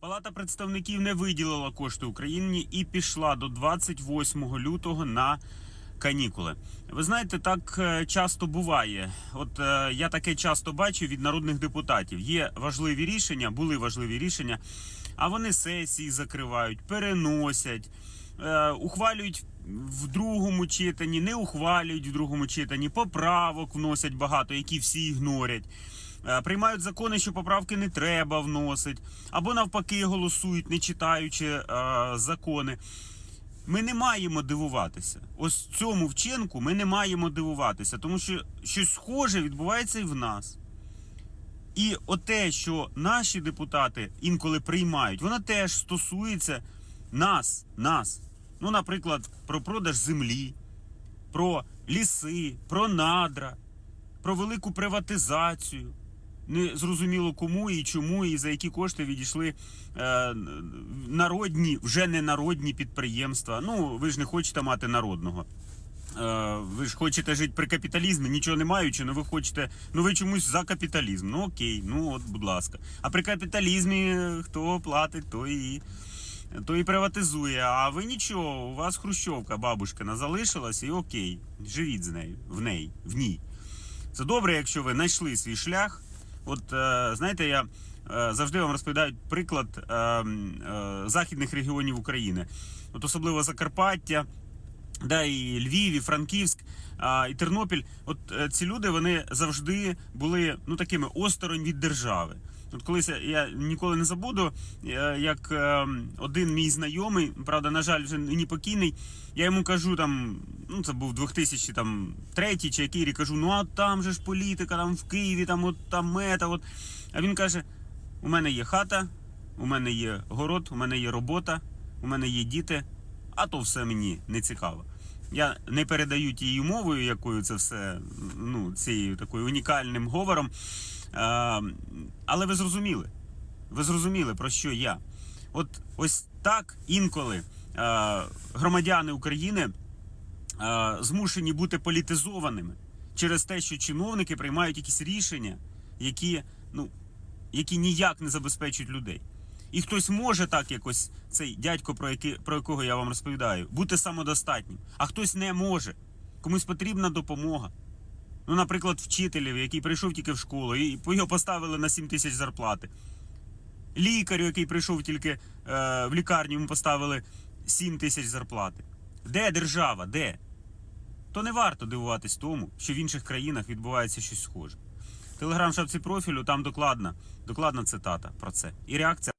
Палата представників не виділила кошти Україні і пішла до 28 лютого на канікули. Ви знаєте, так е, часто буває. От е, я таке часто бачу від народних депутатів. Є важливі рішення, були важливі рішення, а вони сесії закривають, переносять, е, ухвалюють в другому читанні, не ухвалюють в другому читанні, поправок вносять багато, які всі ігнорять. Е, Приймають закони, що поправки не треба вносить, або навпаки голосують, не читаючи е, закони. Ми не маємо дивуватися. Ось цьому вчинку ми не маємо дивуватися, тому що щось схоже відбувається і в нас. І оте, що наші депутати інколи приймають, воно теж стосується нас, нас. Ну, наприклад, про продаж землі, про ліси, про надра, про велику приватизацію. Не зрозуміло кому і чому, і за які кошти відійшли е, народні, вже не народні підприємства. Ну, ви ж не хочете мати народного. Е, ви ж хочете жити при капіталізмі, нічого не маючи, ну ви хочете, ну ви чомусь за капіталізм. Ну окей, ну от, будь ласка. А при капіталізмі е, хто платить, то і, то і приватизує. А ви нічого, у вас хрущовка бабушкина залишилась, і окей, живіть з нею, в неї, в ній. Це добре, якщо ви знайшли свій шлях. От е, знаєте, я е, завжди вам розповідаю приклад е, м, е, західних регіонів України, от особливо Закарпаття. Да, і Львів, і Франківськ, і Тернопіль. От е, ці люди вони завжди були ну такими осторонь від держави. От колись я, ніколи не забуду, е, як е, один мій знайомий, правда, на жаль, вже нині покійний. Я йому кажу там, ну це був 2003 чи який рік, кажу, ну а там же ж політика, там в Києві, там от там мета. От. А він каже: у мене є хата, у мене є город, у мене є робота, у мене є діти, а то все мені не цікаво. Я не передаю тією мовою, якою це все, ну, цією такою унікальним говором. А, але ви зрозуміли. Ви зрозуміли, про що я. От ось так інколи а, громадяни України а, змушені бути політизованими через те, що чиновники приймають якісь рішення, які, ну, які ніяк не забезпечують людей. І хтось може так якось, цей дядько, про, який, про якого я вам розповідаю, бути самодостатнім, а хтось не може. Комусь потрібна допомога. Ну, наприклад, вчителів, який прийшов тільки в школу, і його поставили на 7 тисяч зарплати. Лікарю, який прийшов тільки е, в лікарню, йому поставили 7 тисяч зарплати. Де держава? Де? То не варто дивуватись тому, що в інших країнах відбувається щось схоже. Телеграм шапці профілю, там докладна, докладна цитата про це. І реакція.